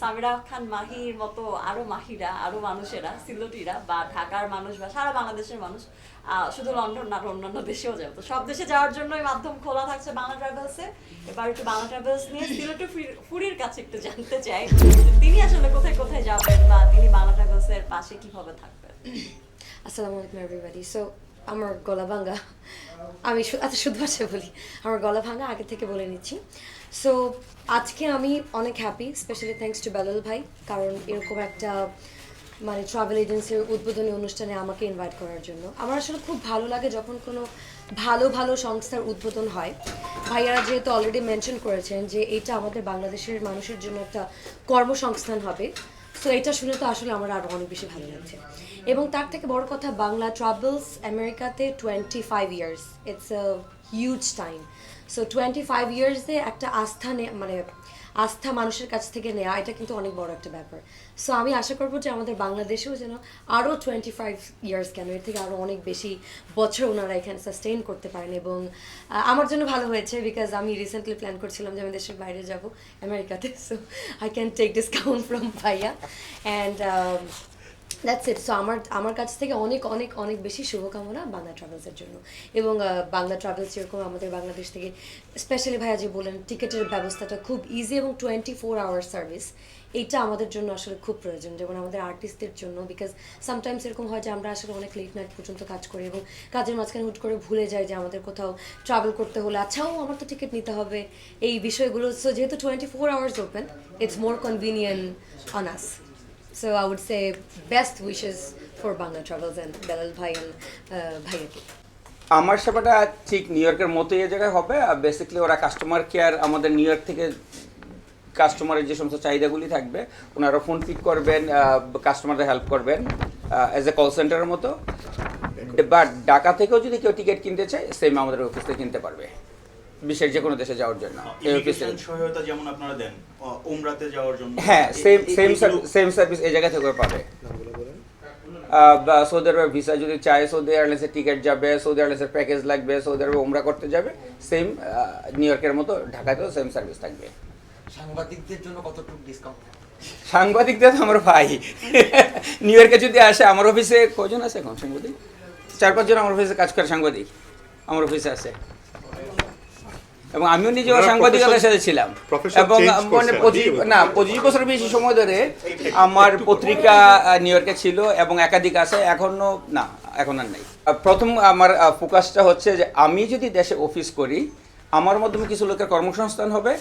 সামিরা খান মাহির মতো আরও মাহিরা, আরও মানুষেরা সিলেটিরা বা ঢাকার মানুষ বা সারা বাংলাদেশের মানুষ শুধু লন্ডন না অন্যান্য দেশেও যাবে তো সব দেশে যাওয়ার জন্যই মাধ্যম খোলা থাকছে বাংলা ট্রাভেলসে। এবার একটু বাংলা ট্রাভেলস নিয়ে সিলেটে ফুরির কাছে একটু জানতে চাই তিনি আসলে কোথায় কোথায় যাবেন বা তিনি বাংলা ট্রাভেলসের পাশে কীভাবে থাকবেন? আসসালামু আলাইকুম এভরিবাডি সো আমার গলা ভাঙ্গা আমি শু- আচ্ছা শুধু ভাষা বলি, আমার গলা ভাঙা আগে থেকে বলে নিচ্ছি। সো আজকে আমি অনেক happy specially thanks to Belal ভাই, কারণ এরকম একটা মানে ট্রাভেল এজেন্সির উদ্বোধনী অনুষ্ঠানে আমাকে ইনভাইট করার জন্য। আমার আসলে খুব ভালো লাগে যখন কোনো ভালো ভালো সংস্থার উদ্বোধন হয়। ভাইয়ারা যেহেতু অলরেডি মেনশন করেছেন যে এটা আমাদের বাংলাদেশের মানুষের জন্য একটা কর্মসংস্থান হবে। সো এটা শুনে তো আসলে আমার আরও অনেক বেশি ভালো লাগছে। এবং তার থেকে বড় কথা, বাংলা ট্রাভেলস আমেরিকাতে twenty five years it's a huge time so twenty five ইয়ার্সে একটা আস্থা মানে আস্থা মানুষের কাছ থেকে নেওয়া এটা কিন্তু অনেক বড় একটা ব্যাপার। সো আমি আশা করব যে আমাদের বাংলাদেশেও যেন আরও টোয়েন্টি ফাইভ ইয়ার্স কেন, এর থেকে আরও অনেক বেশি বছর ওনারা এখানে সাস্টেইন করতে পারেন এবং আমার জন্য ভালো হয়েছে বিকজ আমি রিসেন্টলি প্ল্যান করছিলাম যে আমি দেশের বাইরে যাব আমেরিকাতে so I can take discount from ভাইয়া। অ্যান্ড দ্যাটস ইট সো আমার আমার কাছ থেকে অনেক অনেক অনেক বেশি শুভকামনা বাংলা ট্রাভেলসের জন্য। এবং বাংলা ট্রাভেলস যেরকম আমাদের বাংলাদেশ থেকে স্পেশালি ভাইয়া যে বলেন টিকিটের ব্যবস্থাটা খুব ইজি এবং টোয়েন্টি ফোর আওয়ার সার্ভিস এইটা আমাদের জন্য আসলে খুব প্রয়োজন, যেমন আমাদের আর্টিস্টদের জন্য। বিকজ সামটাইমস এরকম হয় যে আমরা আসলে অনেক লেট নাইট পর্যন্ত কাজ করি এবং কাজের মাঝখানে হুট করে ভুলে যাই যে আমাদের কোথাও ট্রাভেল করতে হলে। আচ্ছাও আমার তো টিকিট নিতে হবে। এই বিষয়গুলো সো যেহেতু twenty four hours open it's more convenient on us So I would say best wishes for Bangla Travels and Belal Bhai and uh, Bhaiyaki. আমার সেবাটা ঠিক নিউ ইয়র্কের মতোই এই জায়গায় হবে আর বেসিক্যালি ওরা কাস্টমার কেয়ার আমাদের নিউ ইয়র্ক থেকে কাস্টমারের যে সমস্ত চাহিদাগুলি থাকবে ওনারা ফোন পিক করবেন কাস্টমারদের হেল্প করবেন অ্যাজ এ কল সেন্টারের মতো। বাট ঢাকা থেকেও যদি কেউ টিকিট কিনতে চায় সেম আমাদের অফিস থেকে কিনতে পারবে। বিশ্বের যে কোনো দেশে যাওয়ার জন্য ইমিগ্রেশন সহায়তা যেমন আপনারা দেন উমরাতে যাওয়ার জন্য। হ্যাঁ সেম সেম সেম সার্ভিস এই জায়গা থেকে পাবে। সৌদি আরবের ভিসা যদি চায় সৌদি এয়ারলাইন্সের টিকিট যাবে সৌদি এয়ারলাইন্সের প্যাকেজ লাগবে সৌদি আরবে ওমরা করতে যাবে সেম নিউ ইয়র্কের মতো ঢাকাতেও সেম সার্ভিস থাকবে। সাংবাদিকদের জন্য কতটুকু ডিসকাউন্ট সাংবাদিকদের তো আমার ভাই নিউ ইয়র্কে যদি আসে আমার অফিসে কজন আছে এখন সাংবাদিক? চার পাঁচজন আমার অফিসে কাজ করে সাংবাদিক আমার অফিসে আছে। এবং আমিও নিজেও সাংবাদিকতার সাথে ছিলাম। এবং মানে? না পঁচিশ বছর বেশি সময় ধরে আমার পত্রিকা নিউ ইয়র্কে ছিল এবং একাধিক আছে এখনও না এখন আর নেই। প্রথম আমার ফোকাসটা হচ্ছে যে আমি যদি দেশে অফিস করি আমার মাধ্যমে কিছু লোকের কর্মসংস্থান হবে।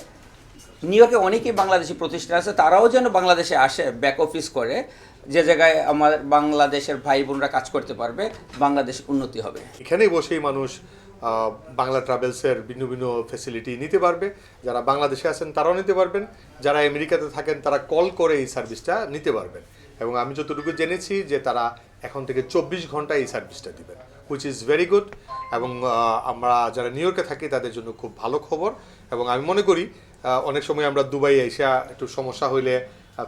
নিউ ইয়র্কে অনেকেই বাংলাদেশি প্রতিষ্ঠান আছে তারাও যেন বাংলাদেশে আসে ব্যাক অফিস করে যে জায়গায় আমার বাংলাদেশের ভাই বোনরা কাজ করতে পারবে বাংলাদেশ উন্নতি হবে। এখানেই বসেই মানুষ বাংলা ট্রাভেলসের ভিন্ন ভিন্ন ফেসিলিটি নিতে পারবে। যারা বাংলাদেশে আছেন তারাও নিতে পারবেন। যারা আমেরিকাতে থাকেন তারা কল করে এই সার্ভিসটা নিতে পারবেন। এবং আমি যতটুকু জেনেছি যে তারা এখন থেকে চব্বিশ ঘণ্টা এই সার্ভিসটা দিবেন হুইচ ইজ ভেরি গুড এবং আমরা যারা নিউ ইয়র্কে থাকি তাদের জন্য খুব ভালো খবর। এবং আমি মনে করি অনেক সময় আমরা দুবাই এসে একটু সমস্যা হইলে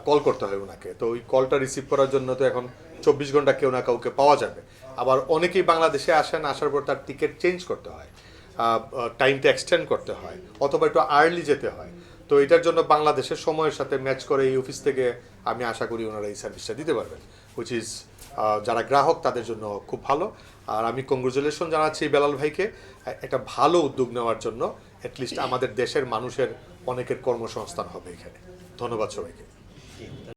কল করতে হয় ওনাকে। তো ওই কলটা রিসিভ করার জন্য তো এখন চব্বিশ ঘণ্টা কেউ না কাউকে পাওয়া যাবে। আবার অনেকেই বাংলাদেশে আসেন, আসার পর তার টিকিট চেঞ্জ করতে হয় টাইমটা এক্সটেন্ড করতে হয়, অথবা একটু আর্লি যেতে হয়। তো এটার জন্য বাংলাদেশের সময়ের সাথে ম্যাচ করে এই অফিস থেকে আমি আশা করি ওনারা এই সার্ভিসটা দিতে পারবেন হুইচ ইজ যারা গ্রাহক তাদের জন্য খুব ভালো। আর আমি কংগ্রেচুলেশন জানাচ্ছি বেলাল ভাইকে, একটা ভালো উদ্যোগ নেওয়ার জন্য অ্যাটলিস্ট আমাদের দেশের মানুষের অনেকের কর্মসংস্থান হবে এখানে। ধন্যবাদ সবাইকে।